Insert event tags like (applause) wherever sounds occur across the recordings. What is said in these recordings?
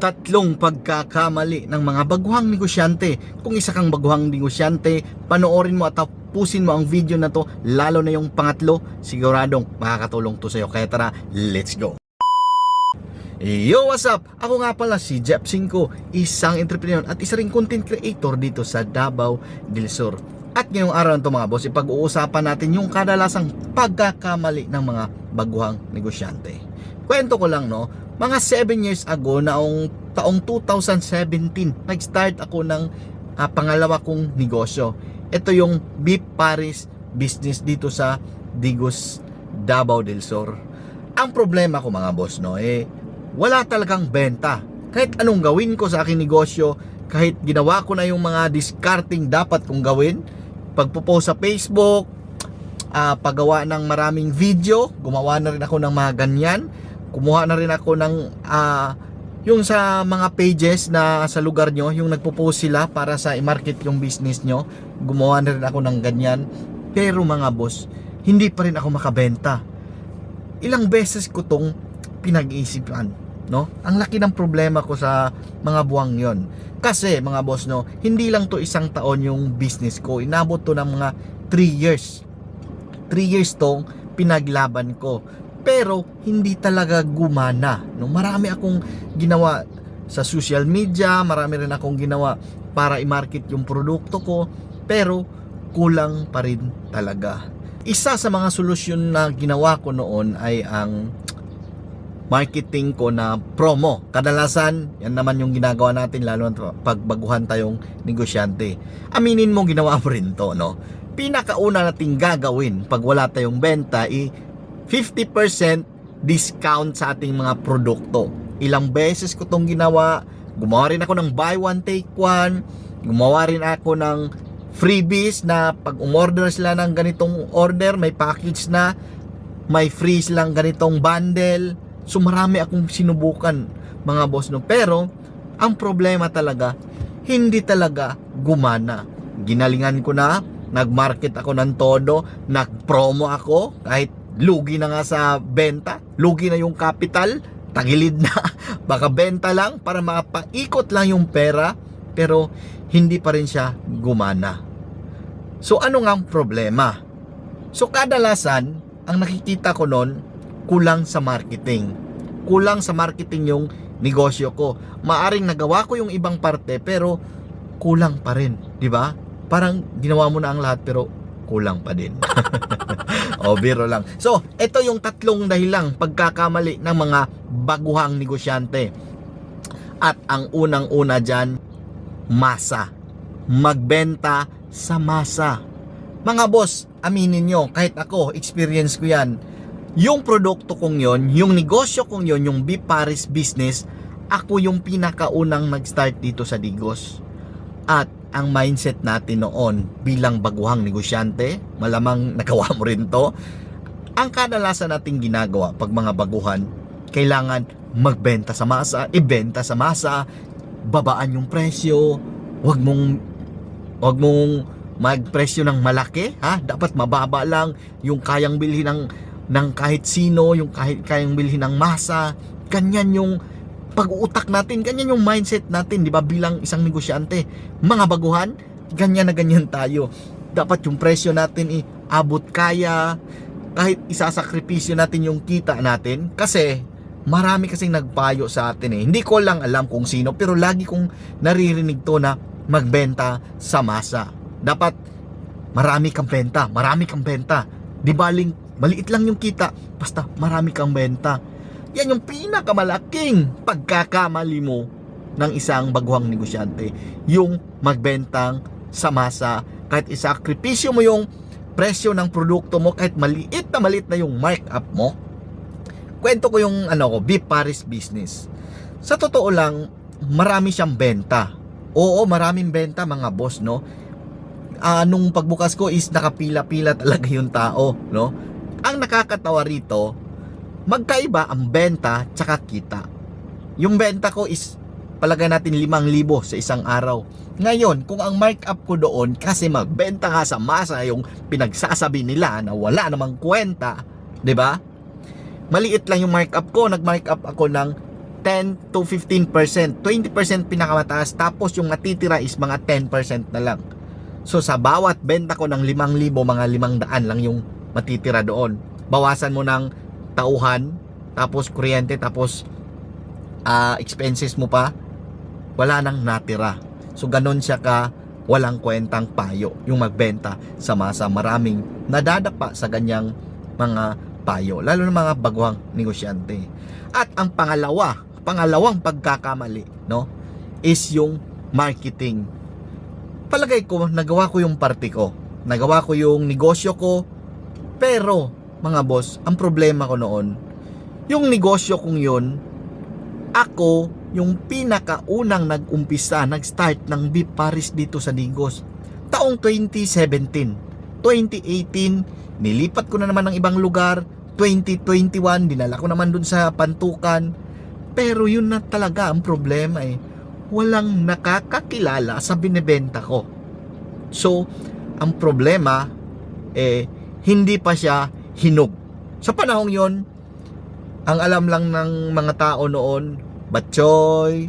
tatlong pagkakamali ng mga baguhang negosyante. Kung isa kang baguhang negosyante, panoorin mo at tapusin mo ang video na to, lalo na yung pangatlo, siguradong makakatulong to sa'yo. Kaya tara, let's go! Yo, what's up? Ako nga pala si Jeff Cinco, isang entrepreneur at isa ring content creator dito sa Davao del Sur. At ngayong araw na to mga boss, ipag-uusapan natin yung kadalasang pagkakamali ng mga baguhang negosyante. Kwento ko lang no, mga 7 years ago, naong taong 2017, nag-start ako ng ah, pangalawa kong negosyo. Ito yung Beef Paris business dito sa Digos, Davao del Sur. Ang problema ko mga boss no, eh, wala talagang benta. Kahit anong gawin ko sa aking negosyo, kahit ginawa ko na yung mga discarding dapat kong gawin, pagpo-post sa Facebook, ah, paggawa ng maraming video, gumawa na rin ako ng mga ganyan, kumuha na rin ako ng ah, yung sa mga pages na sa lugar nyo, yung nagpo-post sila para sa i-market yung business nyo, gumawa na rin ako ng ganyan. Pero mga boss, hindi pa rin ako makabenta. Ilang beses ko tong pinag-iisipan, no? Ang laki ng problema ko sa mga buwang 'yon. Kasi mga boss, no, hindi lang to isang taon yung business ko. Inabot to ng mga 3 years. 3 years tong pinaglaban ko. Pero hindi talaga gumana, no? Marami akong ginawa sa social media, marami rin akong ginawa para i-market yung produkto ko, pero kulang pa rin talaga. Isa sa mga solusyon na ginawa ko noon ay ang marketing ko na promo. Kadalasan, yan naman yung ginagawa natin lalo na pag baguhan tayong negosyante. Aminin mo ginawa mo rin to, no? Pinakauna nating gagawin pag wala tayong benta i 50% discount sa ating mga produkto. Ilang beses ko tong ginawa, gumawa rin ako ng buy one take one, gumawa rin ako ng freebies na pag umorder sila ng ganitong order, may package na, may free silang ganitong bundle. So marami akong sinubukan mga boss no. Pero ang problema talaga, hindi talaga gumana. Ginalingan ko na, nagmarket ako ng todo, nagpromo ako kahit lugi na nga sa benta, lugi na yung capital, tagilid na, (laughs) baka benta lang para makapaikot lang yung pera, pero hindi pa rin siya gumana. So ano nga ang problema? So kadalasan, ang nakikita ko noon, kulang sa marketing. Kulang sa marketing yung negosyo ko. Maaring nagawa ko yung ibang parte pero kulang pa rin, di ba? Parang ginawa mo na ang lahat pero kulang pa din. (laughs) o biro lang. So, ito yung tatlong dahilang pagkakamali ng mga baguhang negosyante. At ang unang-una dyan, masa. Magbenta sa masa. Mga boss, aminin nyo, kahit ako, experience ko yan. Yung produkto kong yon, yung negosyo kong yon, yung Beef Paris business, ako yung pinakaunang nag-start dito sa Digos. At ang mindset natin noon bilang baguhang negosyante, malamang (laughs) nagawa mo rin to, ang kadalasan nating ginagawa pag mga baguhan, kailangan magbenta sa masa, ibenta sa masa, babaan yung presyo, wag mong wag mong magpresyo ng malaki, ha? Dapat mababa lang yung kayang bilhin ng ng kahit sino, yung kahit kayang bilhin ng masa. Ganyan yung pag-uutak natin, ganyan yung mindset natin, di ba? Bilang isang negosyante, mga baguhan, ganyan na ganyan tayo. Dapat yung presyo natin i abot kaya, kahit isasakripisyo natin yung kita natin kasi marami kasing nagpayo sa atin eh. Hindi ko lang alam kung sino pero lagi kong naririnig to na magbenta sa masa. Dapat marami kang benta, marami kang benta. Di baling maliit lang yung kita, basta marami kang benta. Yan yung pinakamalaking pagkakamali mo ng isang baguhang negosyante. Yung magbentang sa masa, kahit isakripisyo mo yung presyo ng produkto mo, kahit maliit na maliit na yung markup mo, kwento ko yung ano ko, Beef Paris business. Sa totoo lang, marami siyang benta. Oo, maraming benta mga boss, no? Nung pagbukas ko is nakapila-pila talaga yung tao, no? Ang nakakatawa rito, magkaiba ang benta tsaka kita. Yung benta ko is palagay natin 5,000 sa isang araw. Ngayon, kung ang markup ko doon kasi magbenta nga sa masa yung pinagsasabi nila na wala namang kwenta, 'di ba? Maliit lang yung markup ko, nag-markup ako ng 10 to 15%. 20% pinakamataas tapos yung matitira is mga 10% na lang. So sa bawat benta ko ng 5,000, mga 500 lang yung matitira doon. Bawasan mo ng tauhan, tapos kuryente, tapos ah, expenses mo pa, wala nang natira. So ganon siya ka walang kwentang payo yung magbenta sa masa maraming nadadapa sa ganyang mga payo lalo ng mga baguhang negosyante at ang pangalawa pangalawang pagkakamali no is yung marketing palagay ko nagawa ko yung parte ko nagawa ko yung negosyo ko pero mga boss ang problema ko noon yung negosyo kong yun ako yung pinakaunang nag-umpisa, nag-start ng Beef Paris dito sa Digos. Taong 2017. 2018, nilipat ko na naman ng ibang lugar. 2021, dinala ko naman dun sa Pantukan. Pero yun na talaga ang problema eh. Walang nakakakilala sa binebenta ko. So, ang problema eh hindi pa siya hinog. Sa panahong yon, ang alam lang ng mga tao noon, batchoy,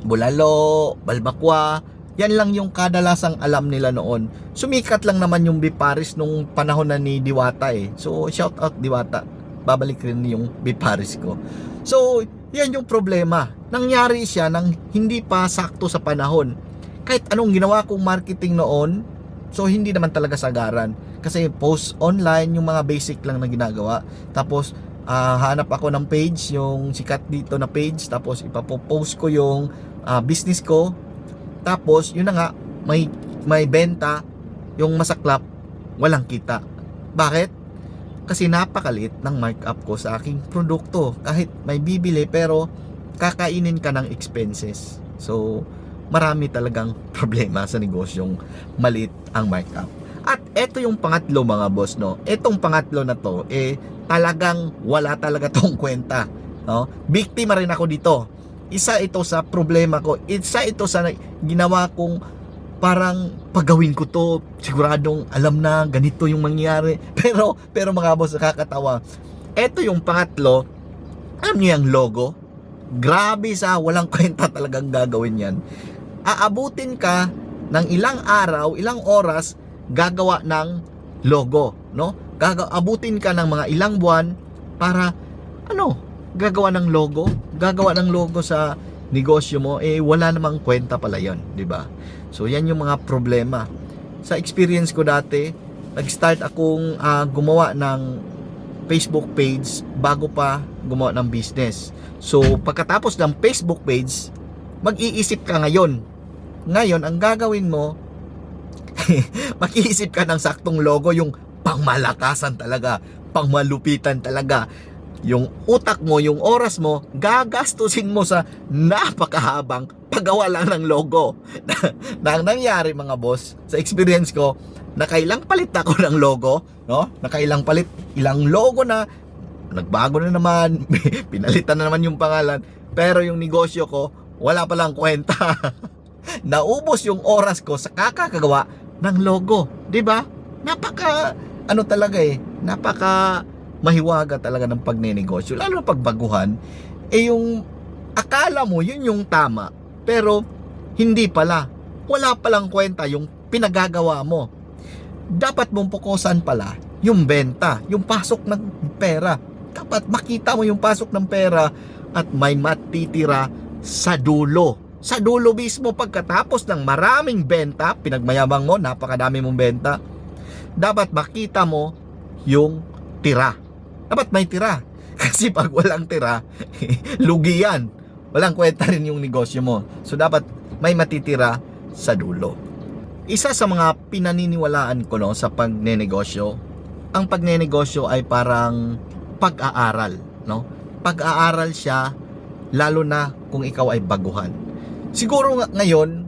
bulalo, balbakwa, yan lang yung kadalasang alam nila noon. Sumikat lang naman yung Biparis nung panahon na ni Diwata eh. So, shout out Diwata. Babalik rin yung Biparis ko. So, yan yung problema. Nangyari siya nang hindi pa sakto sa panahon. Kahit anong ginawa kong marketing noon, so hindi naman talaga sagaran. Kasi post online, yung mga basic lang na ginagawa. Tapos, ah, hanap ako ng page, yung sikat dito na page, tapos ipapopost ko yung ah, business ko. Tapos, yun na nga, may, may benta, yung masaklap, walang kita. Bakit? Kasi napakalit ng markup ko sa aking produkto. Kahit may bibili, pero kakainin ka ng expenses. So, marami talagang (laughs) problema sa negosyong maliit ang markup. At eto yung pangatlo mga boss no. Etong pangatlo na to eh talagang wala talaga tong (laughs) kwenta, no? Biktima rin ako dito. Isa ito sa problema ko. Isa ito sa ginawa kong parang paggawin ko to, siguradong alam na ganito yung mangyayari. (laughs) Pero pero mga boss nakakatawa. Ito yung pangatlo. Alam niyo yung logo? Grabe sa walang kwenta talagang gagawin yan. Aabutin ka ng ilang araw, ilang oras gagawa ng logo, no? Gaga abutin ka ng mga ilang buwan para ano, gagawa ng logo, gagawa ng logo sa negosyo mo eh wala namang kwenta pala 'yon, 'di ba? So yan yung mga problema. Sa experience ko dati, nag-start akong ah, gumawa ng Facebook page bago pa gumawa ng business. So pagkatapos ng Facebook page, mag-iisip ka ngayon. Ngayon, ang gagawin mo, (laughs) mag-iisip ka ng saktong logo, yung pangmalakasan talaga, pangmalupitan talaga. Yung utak mo, yung oras mo, gagastusin mo sa napakahabang paggawa lang ng logo. (laughs) na ang nangyari mga boss, sa experience ko, nakailang palit ako ng logo, no? Nakailang palit, ilang logo na, nagbago na naman, (laughs) pinalitan na naman yung pangalan, pero yung negosyo ko, wala palang kwenta. Naubos yung oras ko sa kakagawa ng logo, 'di ba? Napaka ano talaga eh, napaka mahiwaga talaga ng pagnenegosyo, lalo na pagbaguhan, eh yung akala mo yun yung tama, pero hindi pala. Wala palang kwenta yung pinagagawa mo. Dapat mong pukusan pala yung benta, yung pasok ng pera. Dapat makita mo yung pasok ng pera at may matitira sa dulo. Sa dulo mismo pagkatapos ng maraming benta, pinagmayabang mo, napakadami mong benta, dapat makita mo yung tira. Dapat may tira. (laughs) Kasi pag walang tira, (laughs) lugi yan. Walang kwenta rin yung negosyo mo. So dapat may matitira sa dulo. Isa sa mga pinaniniwalaan ko no, sa pagnenegosyo, ang pagnenegosyo ay parang pag-aaral. No? Pag-aaral siya lalo na kung ikaw ay baguhan. Siguro nga ngayon,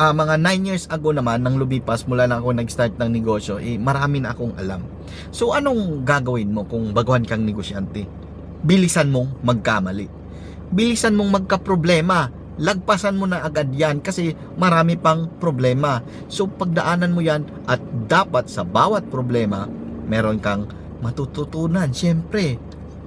ah, mga 9 years ago naman nang lumipas mula na ako nag-start ng negosyo, eh, marami na akong alam. So anong gagawin mo kung baguhan kang negosyante? Bilisan mong magkamali. Bilisan mong magka-problema. Lagpasan mo na agad yan kasi marami pang problema. So pagdaanan mo yan at dapat sa bawat problema, meron kang matututunan. Siyempre,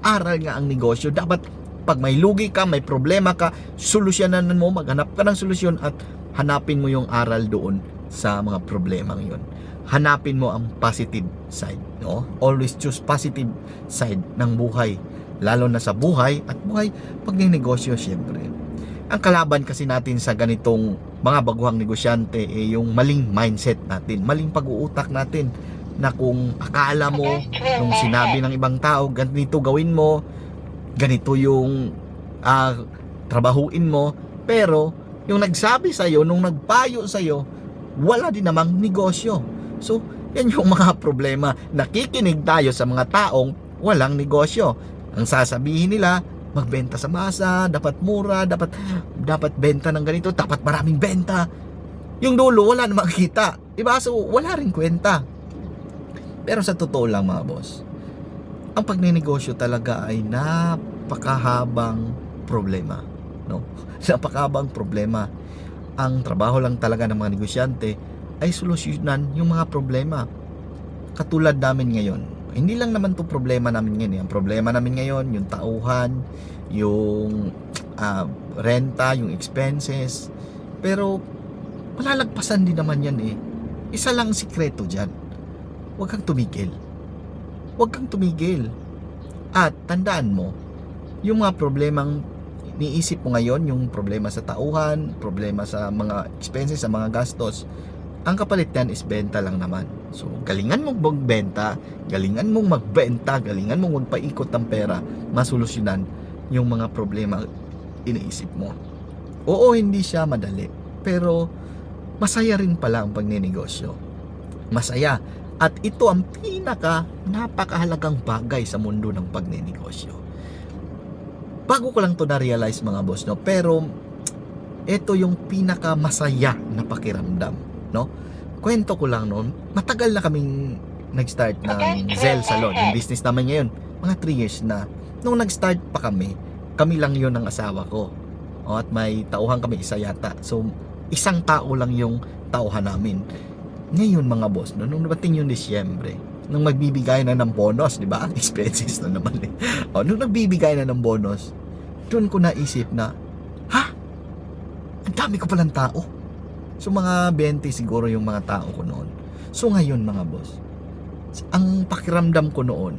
aral nga ang negosyo. Dapat Pag may lugi ka, may problema ka, solusyonan mo, maghanap ka ng solusyon at hanapin mo yung aral doon sa mga problema yun. Hanapin mo ang positive side, no? Always choose positive side ng buhay. Lalo na sa buhay at buhay pag negosyo syempre. Ang kalaban kasi natin sa ganitong mga baguhang negosyante eh yung maling mindset natin, maling pag-uutak natin na kung akala mo nung sinabi ng ibang tao ganito gawin mo, ganito yung ah, trabahuin mo, pero yung nagsabi sa iyo, nung nagpayo sa iyo, wala din namang negosyo. So, yan yung (laughs) mga problema. Nakikinig tayo sa mga taong walang negosyo. Ang sasabihin nila, magbenta sa masa, dapat mura, dapat dapat benta ng ganito, dapat maraming benta. Yung dulo, wala namang (laughs) kita. Diba? So, wala rin kwenta. Pero sa totoo lang mga boss, ang pagninegosyo talaga ay napakahabang problema. No? (laughs) Napakahabang problema. Ang trabaho lang talaga ng mga negosyante ay solusyonan yung mga problema. Katulad namin ngayon. Hindi lang naman to problema namin ngayon. eh. Ang problema namin ngayon, yung tauhan, yung ah, renta, yung expenses. Pero malalagpasan din naman yan eh. Isa lang ang sikreto dyan. Huwag kang tumigil. Huwag kang tumigil. At tandaan mo, yung mga problemang niisip mo ngayon, yung problema sa tauhan, problema sa mga expenses, sa mga gastos, ang kapalit niyan is benta lang naman. So, galingan mong magbenta, galingan mong magbenta, galingan mong magpaikot ng pera, masolusyonan yung mga problema iniisip mo. Oo, hindi siya madali. Pero, masaya rin pala ang pagninegosyo. Masaya. At ito ang pinaka napakahalagang bagay sa mundo ng pagninegosyo. Bago ko lang to na-realize mga boss, no? Pero, ito yung pinaka masaya na pakiramdam, no? Kwento ko lang noon, matagal na kaming nag-start ng Zell Salon, yung business naman ngayon. Mga 3 years na. Nung nag-start pa kami, kami lang yon ng asawa ko. O, at may tauhan kami isa yata. So, isang tao lang yung tauhan namin. Ngayon mga boss, no, nung dumating yung Disyembre, nung magbibigay na ng bonus, di ba? (laughs) Expenses na naman eh. O, nung nagbibigay na ng bonus, doon ko naisip na, ha? Ang dami ko palang tao. So mga 20 siguro yung mga tao ko noon. So ngayon mga boss, ang pakiramdam ko noon,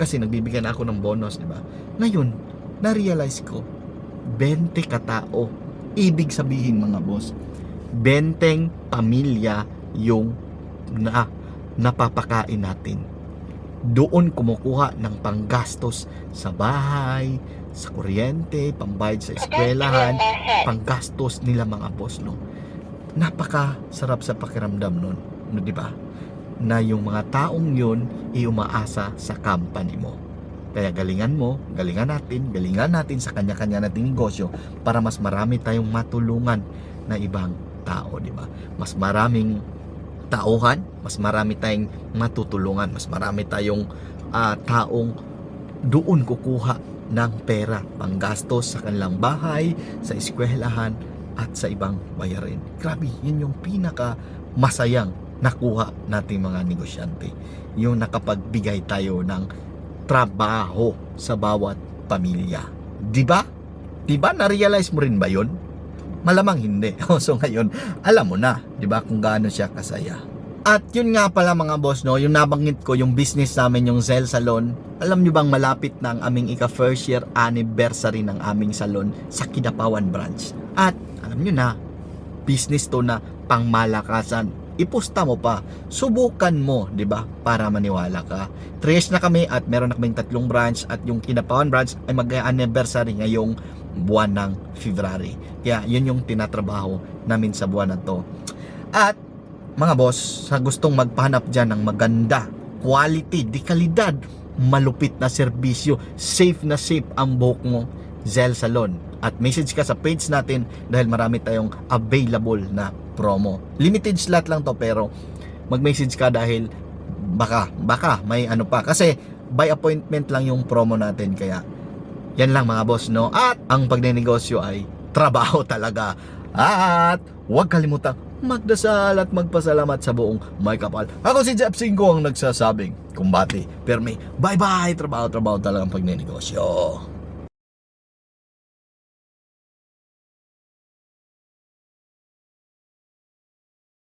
kasi nagbibigay na ako ng bonus, di ba? Ngayon, na-realize ko, 20 katao. Ibig sabihin mga boss, 20 pamilya yung na napapakain natin. Doon kumukuha ng panggastos sa bahay, sa kuryente, pambayad sa eskwelahan, panggastos nila mga boss, no? Napaka sarap sa pakiramdam nun, no, di ba? Na yung mga taong yun iumaasa sa company mo. Kaya galingan mo, galingan natin, galingan natin sa kanya-kanya nating negosyo para mas marami tayong matulungan na ibang tao, di ba? Mas maraming tauhan, mas marami tayong matutulungan, mas marami tayong ah, taong doon kukuha ng pera, panggastos sa kanilang bahay, sa eskwelahan, at sa ibang bayarin. Grabe, yun yung pinaka masayang nakuha nating mga negosyante. Yung nakapagbigay tayo ng trabaho sa bawat pamilya. Di ba? Di ba? Na-realize mo rin ba yun? Malamang hindi. (laughs) so ngayon, alam mo na, 'di ba, kung gaano siya kasaya. At yun nga pala mga boss, no, yung nabanggit ko, yung business namin, yung Zell Salon, alam nyo bang malapit na ang aming ika first year anniversary ng aming salon sa Kidapawan branch. At alam nyo na, business to na pangmalakasan. Ipusta mo pa, subukan mo, 'di ba? Para maniwala ka. 3 years na kami at meron na kaming tatlong branch at yung Kidapawan branch ay mag-anniversary ngayong buwan ng February. Kaya yun yung tinatrabaho namin sa buwan na to. At mga boss, sa gustong magpahanap dyan ng maganda, quality, di kalidad, malupit na serbisyo, safe na safe ang buhok mo, Zell Salon. At message ka sa page natin dahil marami tayong available na promo. Limited slot lang to pero mag-message ka dahil baka, baka may ano pa. Kasi by appointment lang yung promo natin kaya yan lang mga boss no. At ang pagnenegosyo ay trabaho (laughs) talaga. At huwag kalimutang magdasal at magpasalamat sa buong may kapal. Ako si Jeff Singko ang nagsasabing, kumbati, permi, bye bye, trabaho, trabaho talagang pagnenegosyo.